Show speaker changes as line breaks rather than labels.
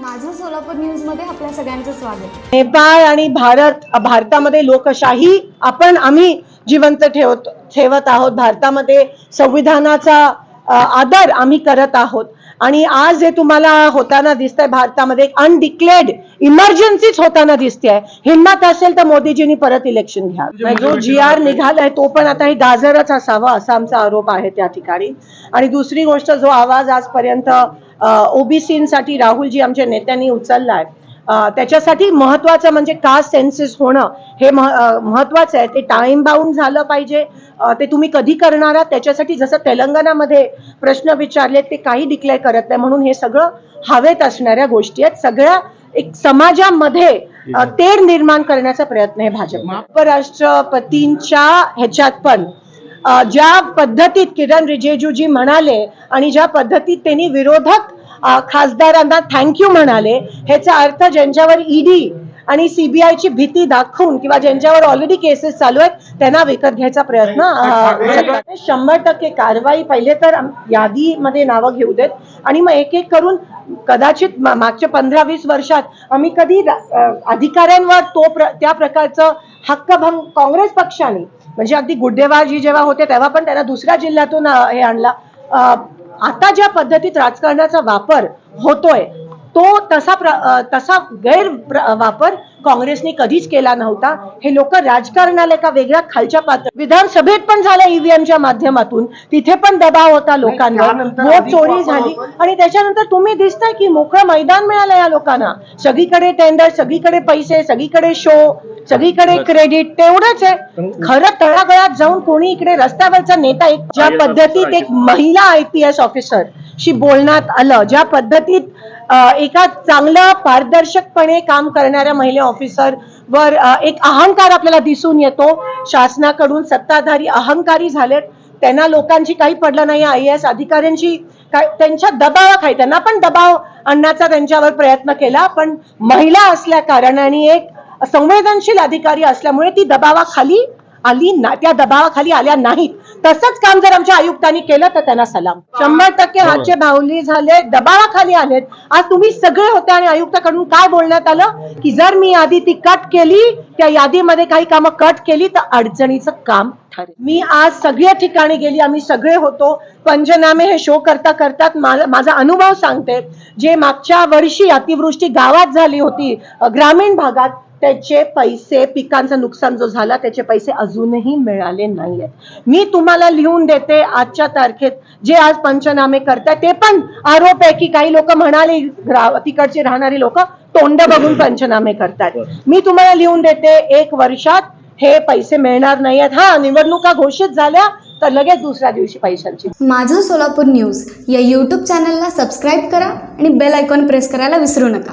माझं सोलापूर न्यूजमध्ये आपल्या सगळ्यांचं स्वागत.
नेपाळ आणि भारत भारतामध्ये लोकशाही आपण आम्ही जिवंत ठेवत ठेवत आहोत. भारतामध्ये संविधानाचा आदर आम्ही करत आहोत. आणि आज जे तुम्हाला होताना दिसतंय भारतामध्ये अनडिक्लेअर्ड इमर्जन्सीच होताना दिसते हिंमत असेल तर मोदीजींनी परत इलेक्शन घ्या. जो जी आर निघालाय तो पण आता ही गाजरच असावा असा आमचा आरोप आहे त्या ठिकाणी. आणि दुसरी गोष्ट जो आवाज आजपर्यंत ओबीसीसाठी राहुलजी आमच्या नेत्यांनी उचललाय. अ, त्याच्यासाठी महत्वाचं म्हणजे कास्ट सेन्सिस होणं हे महत्वाचं आहे. ते टाइम बाउंड झालं पाहिजे. ते तुम्ही कधी करणार आहात? त्याच्यासाठी जसं तेलंगणामध्ये प्रश्न विचारले ते काही डिक्लेअर करत नाही. म्हणून हे सगळं हवेत असणाऱ्या गोष्टी आहेत. सगळ्या एक समाजामध्ये तेढ निर्माण करण्याचा प्रयत्न आहे भाजप उपराष्ट्रपतींच्या ह्याच्यात पण ज्या पद्धतीत किरण रिजिजूजी म्हणाले आणि ज्या पद्धतीत त्यांनी विरोधक खासदारांना थँक्यू म्हणाले ह्याचा अर्थ ज्यांच्यावर ईडी आणि सीबीआयची भीती दाखवून किंवा ज्यांच्यावर ऑलरेडी केसेस चालू आहेत त्यांना विकत घ्यायचा प्रयत्न. शंभर टक्के कारवाई पहिले तर यादीमध्ये नावं घेऊ देत आणि मग एक एक करून कदाचित मागच्या पंधरा वीस वर्षात आम्ही कधी अधिकाऱ्यांवर तो प्र- त्या प्रकारचं हक्कभंग काँग्रेस पक्षाने म्हणजे अगदी गुड्डेबाजी जेव्हा होते तेव्हा पण त्यांना दुसऱ्या जिल्ह्यातून हे आणला. आता ज्या पद्धतीत राजकारणाचा वापर होतोय तो तसा प्र, तसा गैर प्र- वापर काँग्रेसने कधीच केला नव्हता. हे लोक राजकारणाला एका वेगळ्या खालच्या पात्र विधानसभेत पण झालं ईव्हीएमच्या माध्यमातून. तिथे पण दबाव होता लोकांवर. वोट चोरी झाली. आणि त्याच्यानंतर तुम्ही दिसताय की मोकळं मैदान मिळालं या लोकांना. सगळीकडे टेंडर सगळीकडे पैसे सगळीकडे शो सगळीकडे क्रेडिट तेवढंच आहे. खरं तळागळात जाऊन कोणी इकडे रस्त्यावरचा नेता एक ज्या पद्धतीत एक महिला आय पी एस ऑफिसर शी बोलण्यात आलं ज्या पद्धतीत एका चांगलं पारदर्शकपणे काम करणाऱ्या महिला ऑफिसर वर एक अहंकार आपल्याला दिसून येतो. शासनाकडून सत्ताधारी अहंकारी झालेत. त्यांना लोकांची काही पडलं नाही. आय एस अधिकाऱ्यांची काय त्यांच्या दबावाखाली त्यांना पण दबाव आणण्याचा त्यांच्यावर प्रयत्न केला. पण महिला असल्या कारणाने एक संवेदनशील अधिकारी असल्यामुळे ती दबावाखाली आली ना त्या दबावाखाली आल्या नाहीत. तसंच काम जर आमच्या आयुक्तांनी केलं तर त्यांना सलाम. शंभर टक्के हातचे बाहुली झाले दबावाखाली आलेत. आज तुम्ही सगळे होते आणि आयुक्ताकडून काय बोलण्यात आलं? की जर मी यादी ती कट केली त्या यादीमध्ये काही कामं कट केली तर अडचणीचं काम ठरेल. मी आज सगळ्या ठिकाणी गेली आम्ही सगळे होतो. पंचनामे हे शो करता करतात मा- माझा अनुभव सांगते. जे मागच्या वर्षी अतिवृष्टी गावात झाली होती ग्रामीण भागात त्याचे पैसे पिकांचं नुकसान जो झाला त्याचे पैसे अजूनही मिळाले नाहीयेत. मी तुम्हाला लिहून देते आजच्या तारखेत जे आज पंचनामे करतात ते पण आरोप आहे की काही लोक म्हणाले तिकडचे राहणारी लोक तोंड बघून पंचनामे करतात. मी तुम्हाला लिहून देते एक वर्षात हे पैसे मिळणार नाहीयेत. हा निवडणुका घोषित झाल्या तर लगेच दुसऱ्या दिवशी पैशांची.
माझं सोलापूर न्यूज या यूट्यूब चॅनलला सबस्क्राईब करा आणि बेल आयकॉन प्रेस करायला विसरू नका.